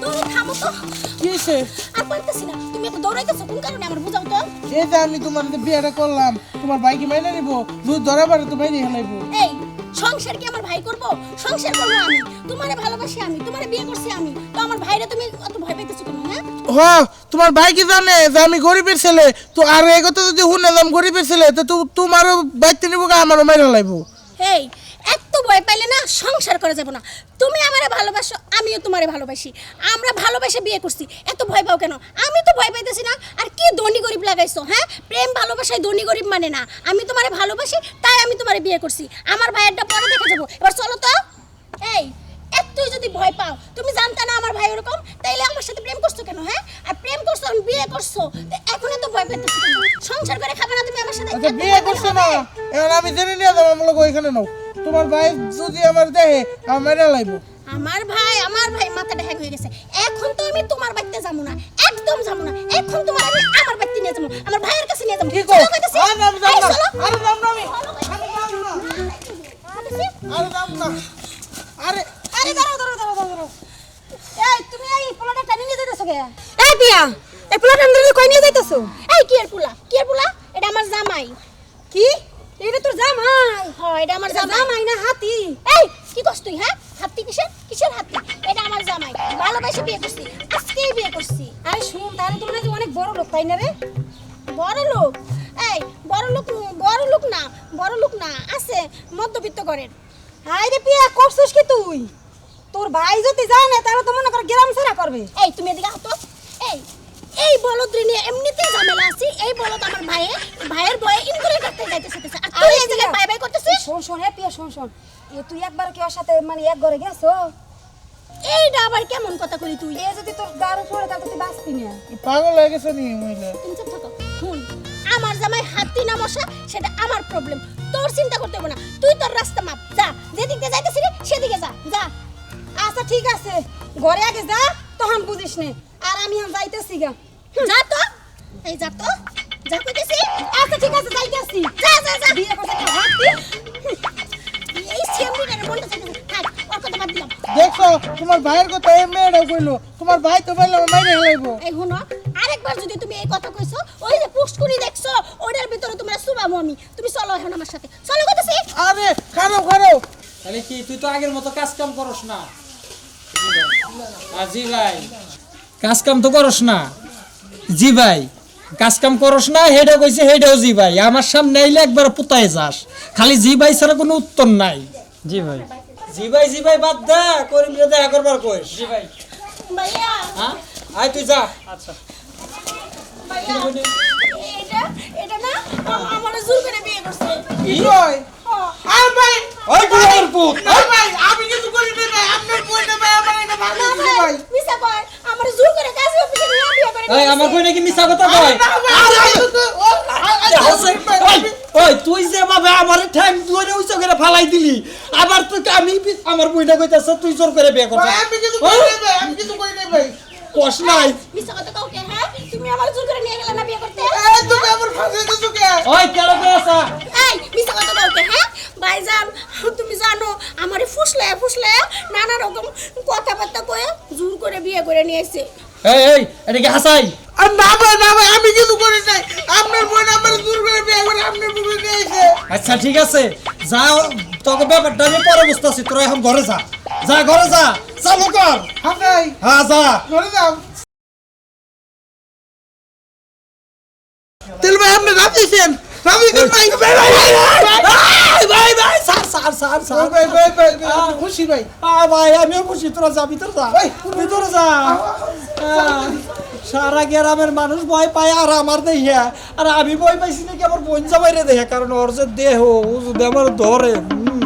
তুমি থামো তো। কিসে আর পারতেছি না তুমি এত দৌড়াইতেছো কোন কারণে আমার বুঝাও তো? এই যে আমি তোমার সাথে বিয়েটা করলাম তোমার বাইকে মাইনে নিবো দুধ ধরা তো মাইনে হেলাইবো এই সংসার কি আমার ভাই করব? সংসার করব আমি। তোমারে ভালোবাসি আমি তোমারে বিয়ে করছি আমি। তো আমার ভাইরে তুমি অত ভয় পাইতেছো কেন হ্যাঁ? হ তোমার ভাই কি জানে যে আমি গরিবের ছেলে? তো আর এই কথা যদি আমি গরিবের ছেলে তো তোমারও বাইতে নিবো আমারও মাইনে হেলাইবো এই এত ভয় পাইলে না সংসার করা যাবে না। তুমি আমারে ভালোবাসো আমিও তোমারে ভালোবাসি। আমরা ভালোবাসে বিয়ে করছি। এত ভয় পাও কেন? আমি তো ভয় পাইতেছি না। আর কি ধনী গরিব লাগাইছো হ্যাঁ? প্রেম ভালোবাসায় ধনী গরিব মানে না। আমি তোমারে ভালোবাসি তাই আমি তোমারে বিয়ে করছি। আমার ভাইয়েরটা পরে দেখে যাব। এবার চলো তো। এই এতই যদি ভয় পাও তুমি জানতে না আমার ভাই ওরকম তাইলে আমার সাথে প্রেম করছ কেন হ্যাঁ? আর প্রেম করছ আমি বিয়ে করছ তো এখন এত ভয় পাইতেছো সংসার করে খাবে না তুমি আমার সাথে? আচ্ছা বিয়ে করছে? না। এখন আমি জেনে নিয়ে যাব আমার লোক ওইখানে নাও। তোমার ভাই যদি আমার দেখে আমার হেলাইবো আমার ভাই আমার ভাই মাথাটা হ্যাক হয়ে গেছে। এখন তো আমি তোমার বাড়িতে যাব না একদম যাব না। এখন তোমার আমি আমার বাড়িতে নিয়ে যাব আমার ভাইয়ের কাছে নিয়ে যাব। কি কো আর নাম না। আরে যাম না আমি। আরে যাম না। আরে না। আরে আরে দাঁড়াও দাঁড়াও দাঁড়াও দাঁড়াও, এই তুমি এই পোলাটা টানি নিয়ে যাইতেছো কে? এই দিয়া এই পোলাটা টানি কই নিয়ে যাইতেছো? এই কি এর পোলা? কি এর পোলা? এটা আমার জামাই। কি? এটা তোর জামাই। হ্যাঁ এটা আমার জামাই। না হাতি। এই কি করছ তুই হ্যাঁ? হাতি কিসের? কিসের হাতি? এটা আমার জামাই। ভালোবাসে বিয়ে করছি। আজকেই বিয়ে করছি। আরে শুন তাহলে তোমরা যে অনেক বড় লোক তাই না রে? বড় লোক? এই বড় লোক বড় লোক না বড় লোক না আছে মধ্যবিত্ত করেন হাই রে পিয়া করছিস কি তুই? তোর ভাই যদি জানে তাহলে তো মনে কর গ্রাম ছাড়া করবে। এই তুমি এদিকে হতো এই এই বলদ রে নিয়ে এমনিতে ঝামেলা আছি। এই বলদ আমার ভাইয়ে ভাইয়ের বয়ে ইনকুরি করতে যাইতেছে আর তুই এই জায়গায় বাই বাই করতেছিস? শোন শোন হ্যাঁ পিয়া শোন শোন। এ তুই একবার কি ওর সাথে মানে এক ঘরে গেছো? এইটা আবার কেমন কথা করি তুই? এ যদি তোর গাড়ি পড়ে তাহলে তুই বাঁচবি না। পাগল হয়ে গেছে নি মহিলা। তুমি চুপ থাকো। হুন আমার জামাই হাতি না মশা সেটা আমার প্রবলেম তোর চিন্তা করতে হবে না। তুই তোর রাস্তা মাপ। যা যেদিকে রে সেদিকে যা। যা। আচ্ছা ঠিক আছে। ঘরে আগে যা তখন বুঝিস নে। আর আমি যাইতেছি গা। যা তো। এই যা তো। যা কইতেছি। আচ্ছা ঠিক আছে যাইতেছি। যা। দেখছ তোমার ভাইয়ের কথা এই মেয়েটাও কইলো। তোমার ভাই তো বলল মাইনে হেলাইবো এই হুনো আরেকবার যদি তুমি এই কথা কইছো ওই যে পুষ্কুনি দেখছ ওটার ভিতরে তোমরা সুবামো আমি। তুমি চলো এখন আমার সাথে। চলো কইতেছি। আরে খারো খারো তাহলে কি তুই তো আগের মতো কাজ কাম করস না? আ, জি ভাই। কাজ কাম তো করস না। জি ভাই। কাজ কাম করস না হেডা কইছে হেডাও জি ভাই। আমার সামনে আইলে একবার পুতায় যাস। খালি জি ভাই ছাড়া কোনো উত্তর নাই। জি ভাই। জি ভাই জি ভাই বাদ দে করিম রে দেখা করবার কইস। জি ভাই। ভাইয়া। হ্যাঁ? আয় তুই যা। আচ্ছা। ভাইয়া এটা এটা না আম- আমার জোর করে বিয়ে করছে। কি কয়? আর ভাই। ওই বুড়ার পুত। আর ভাই আমি কিছু করি নাই ভাই আপনার বই না ভাই আমার এটা ভালো না লাগছে ভাই ভাই মিছা কয় আমার জোর করে কাজে অফিসে নিয়ে বিয়ে করে এই আমার কই নাকি মিছা কথা কয় ওই, তুই যে ভাবে আমার টাইম ধরে উইছো করে ফালাই দিলি আবার তুই আমি আমার বইটা কইতাছ তুই জোর করে বিয়ে করছ আমি কিছু করি নাই ভাই আমি কিছু করি নাই ভাই নাই মিছা কথা হ্যাঁ তুমি আমার জোর করে নিয়ে গেলে না বিয়ে করতে এই তুমি আমার ফাঁসি দিছো কে ওই কেন কইছা এই মিছা কথা কাউকে হ্যাঁ ভাইজান তুমি জানো আমারে ফুসলে ফুসলে নানা রকম কথাবার্তা কয়ে জোর করে বিয়ে করে নিয়ে এসে এই এই এটা কি হাসাই না ভাই না ভাই আমি কিছু করি নাই। আপনার বই না আমার দূর করে বিয়ে করে আপনার বই নিয়ে আচ্ছা ঠিক আছে। যা তোকে ব্যাপারটা আমি পরে বুঝতেছি। তোরা এখন ঘরে যা। যা ঘরে যা। চালু কর। হ্যাঁ ভাই হ্যাঁ যা। ঘরে যাও। তেল ভাই আপনি রাতিছেন খুশি ভাই। ভাই আমিও খুশি। তোরা যা। ভিতরে যা। ভিতরে যা সারা গ্রামের মানুষ ভয় পায় আর আমার দেখিয়া আর আমি ভয় পাইছি নাকি আমার বোন জামাইরে দেখে কারণ ওর যে দেহ ও যদি আমার ধরে হুম,